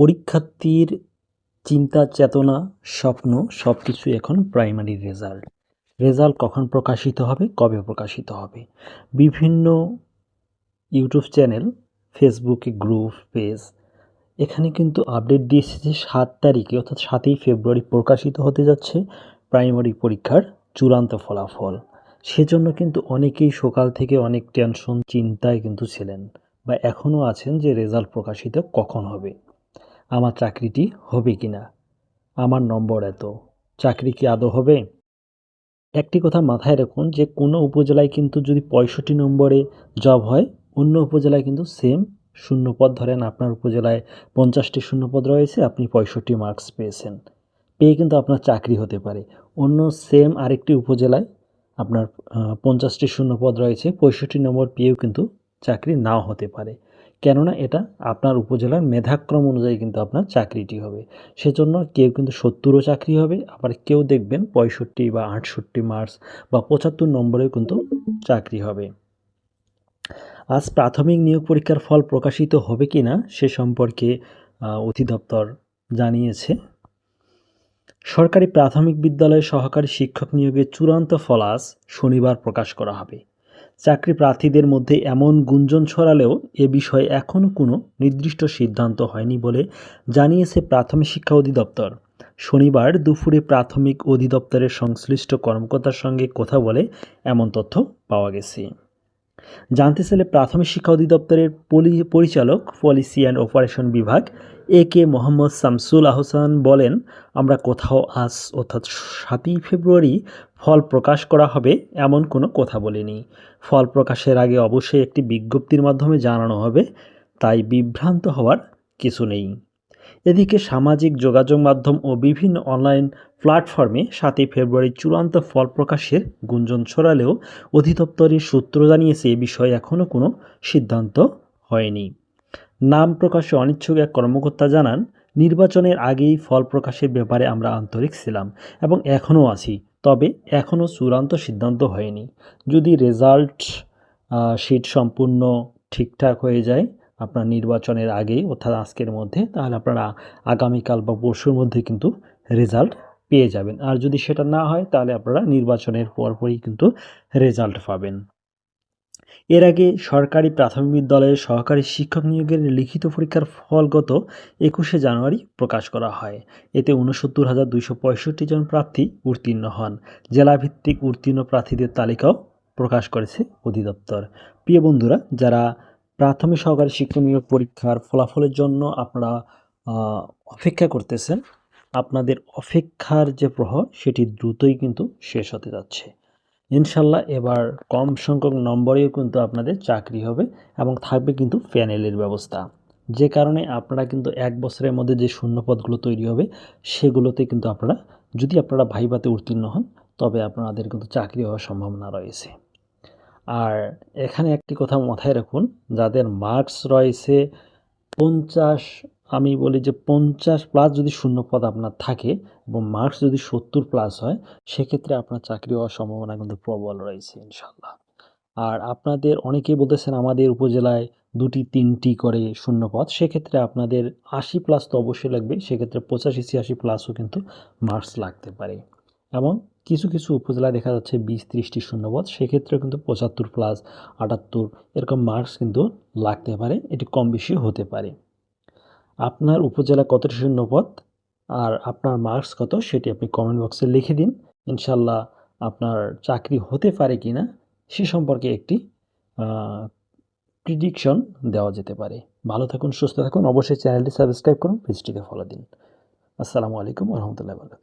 পরীক্ষার্থীর চিন্তা, চেতনা, স্বপ্ন সব কিছুই এখন প্রাইমারি রেজাল্ট রেজাল্ট কখন প্রকাশিত হবে, কবে প্রকাশিত হবে? বিভিন্ন ইউটিউব চ্যানেল ফেসবুকে গ্রুপ পেজ এখানে কিন্তু আপডেট দিয়েছে যে সাত তারিখে, অর্থাৎ সাতই ফেব্রুয়ারি প্রকাশিত হতে যাচ্ছে প্রাইমারি পরীক্ষার চূড়ান্ত ফলাফল। সেজন্য কিন্তু অনেকেই সকাল থেকে অনেক টেনশন চিন্তায় কিন্তু ছিলেন বা এখনও আছেন যে রেজাল্ট প্রকাশিত কখন হবে। আমার চাকরিটি হবে কি না আমার নম্বর এত। চাকরি কি আদৌ হবে? একটি কথা মাথায় রাখুন যে, কোনো উপজেলায় কিন্তু যদি পঁয়ষট্টি নম্বরে জব হয়, অন্য উপজেলায় কিন্তু সেম শূন্যপদ ধরেন। আপনার উপজেলায় পঞ্চাশটি শূন্যপদ রয়েছে, আপনি পঁয়ষট্টি মার্কস পেয়েছেন। পেয়ে কিন্তু আপনার চাকরি হতে পারে। অন্য সেম আরেকটি উপজেলায় আপনার পঞ্চাশটি শূন্যপদ রয়েছে, পঁয়ষট্টি নম্বর পেয়েও কিন্তু চাকরি নাও হতে পারে। কেননা এটা আপনার উপজেলার মেধাক্রম অনুযায়ী কিন্তু আপনার চাকরিটি হবে। সেজন্য কেউ কিন্তু সত্তরও চাকরি হবে, আবার কেউ দেখবেন পঁয়ষট্টি বা আটষট্টি মার্কস বা পঁচাত্তর নম্বরেও কিন্তু চাকরি হবে। আজ প্রাথমিক নিয়োগ পরীক্ষার ফল প্রকাশিত হবে কি না সে সম্পর্কে অধিদপ্তর জানিয়েছে। সরকারি প্রাথমিক বিদ্যালয়ে সহকারী শিক্ষক নিয়োগের চূড়ান্ত ফল আজ শনিবার প্রকাশ করা হবে। চাকরি প্রার্থীদের মধ্যে এমন গুঞ্জন ছড়ালেও এ বিষয়ে এখনও কোনো নির্দিষ্ট সিদ্ধান্ত হয়নি বলে জানিয়েছে প্রাথমিক শিক্ষা অধিদপ্তর। শনিবার দুপুরে প্রাথমিক অধিদপ্তরের সংশ্লিষ্ট কর্মকর্তার সঙ্গে কথা বলে এমন তথ্য পাওয়া গেছে। জানতে চাইলে প্রাথমিক শিক্ষা অধিদপ্তরের পরিচালক পলিসি অ্যান্ড অপারেশন বিভাগ, এ কে মোহাম্মদ শামসুল আহসান বলেন, আমরা কোথাও আজ অর্থাৎ সাতই ফেব্রুয়ারি ফল প্রকাশ করা হবে এমন কোনো কথা বলিনি। ফল প্রকাশের আগে অবশ্যই একটি বিজ্ঞপ্তির মাধ্যমে জানানো হবে, তাই বিভ্রান্ত হওয়ার কিছু নেই। এদিকে সামাজিক যোগাযোগ মাধ্যম ও বিভিন্ন অনলাইন প্ল্যাটফর্মে সাতই ফেব্রুয়ারি চূড়ান্ত ফল প্রকাশের গুঞ্জন ছড়ালেও অধিদপ্তরের সূত্র জানিয়েছে এ বিষয়ে এখনও কোনো সিদ্ধান্ত হয়নি। নাম প্রকাশে অনিচ্ছুক এক কর্মকর্তা জানান, নির্বাচনের আগেই ফল প্রকাশের ব্যাপারে আমরা আন্তরিক ছিলাম এবং এখনও আছি, তবে এখনও চূড়ান্ত সিদ্ধান্ত হয়নি। যদি রেজাল্ট শিট সম্পূর্ণ ঠিকঠাক হয়ে যায় আপনার নির্বাচনের আগেই, অর্থাৎ আজকের মধ্যে, তাহলে আপনারা আগামীকাল বা পরশুর মধ্যে কিন্তু রেজাল্ট পেয়ে যাবেন। আর যদি সেটা না হয়, তাহলে আপনারা নির্বাচনের পরপরই কিন্তু রেজাল্ট পাবেন। এর আগে সরকারি প্রাথমিক বিদ্যালয়ের সহকারী শিক্ষক নিয়োগের লিখিত পরীক্ষার ফল গত একুশে জানুয়ারি প্রকাশ করা হয়। এতে উনসত্তর হাজার দুইশো পঁয়ষট্টি জন প্রার্থী উত্তীর্ণ হন। জেলাভিত্তিক উত্তীর্ণ প্রার্থীদের তালিকাও প্রকাশ করেছে অধিদপ্তর। প্রিয় বন্ধুরা, যারা প্রাথমিক সহকারী শিক্ষক নিয়োগ পরীক্ষার ফলাফলের জন্য আপনারা অপেক্ষা করতেছেন। আপনাদের অপেক্ষার যে প্রহর, সেটি দ্রুতই কিন্তু শেষ হতে যাচ্ছে। ইনশাল্লাহ এবার কম সংখ্যক নম্বরেও কিন্তু আপনাদের চাকরি হবে এবং থাকবে কিন্তু প্যানেলের ব্যবস্থা। যে কারণে আপনারা কিন্তু এক বছরের মধ্যে যে শূন্যপদগুলো তৈরি হবে, সেগুলোতে কিন্তু আপনারা, যদি আপনারা ভাইবাতে উত্তীর্ণ হন, তবে আপনাদের কিন্তু চাকরি হওয়ার সম্ভাবনা রয়েছে। আর এখানে একটি কথা মাথায় রাখুন, যাদের মার্কস রয়েছে পঞ্চাশ, আমি বলি যে পঞ্চাশ প্লাস যদি শূন্যপদ আপনার থাকে এবং মার্কস যদি সত্তর প্লাস হয়, সেক্ষেত্রে আপনার চাকরি হওয়ার সম্ভাবনা কিন্তু প্রবল রয়েছে ইনশাল্লাহ আর আপনাদের অনেকেই বলতেছেন আমাদের উপজেলায় দুটি তিনটি করে শূন্যপদ, সেক্ষেত্রে আপনাদের আশি প্লাস তো অবশ্যই লাগবে, সেক্ষেত্রে পঁচাশি, ছিয়াশি প্লাসও কিন্তু মার্কস লাগতে পারে। এবং কিছু কিছু উপজেলায় দেখা যাচ্ছে বিশ, ত্রিশটি শূন্যপদ। সেক্ষেত্রে কিন্তু পঁচাত্তর প্লাস আটাত্তর, এরকম মার্কস কিন্তু লাগতে পারে। এটি কম বেশি হতে পারে। আপনার উপজেলা কতটি শূন্যপদ? আর আপনার মার্কস কত? সেটি আপনি কমেন্ট বক্সে লিখে দিন। ইনশাল্লাহ আপনার চাকরি হতে পারে কি না সে সম্পর্কে একটি প্রিডিকশন দেওয়া যেতে পারে। ভালো থাকুন, সুস্থ থাকুন। অবশ্যই চ্যানেলটি সাবস্ক্রাইব করুন পেজটিকে ফলো দিন। আসসালামু আলাইকুম রহমতুল্লাহ বরকাত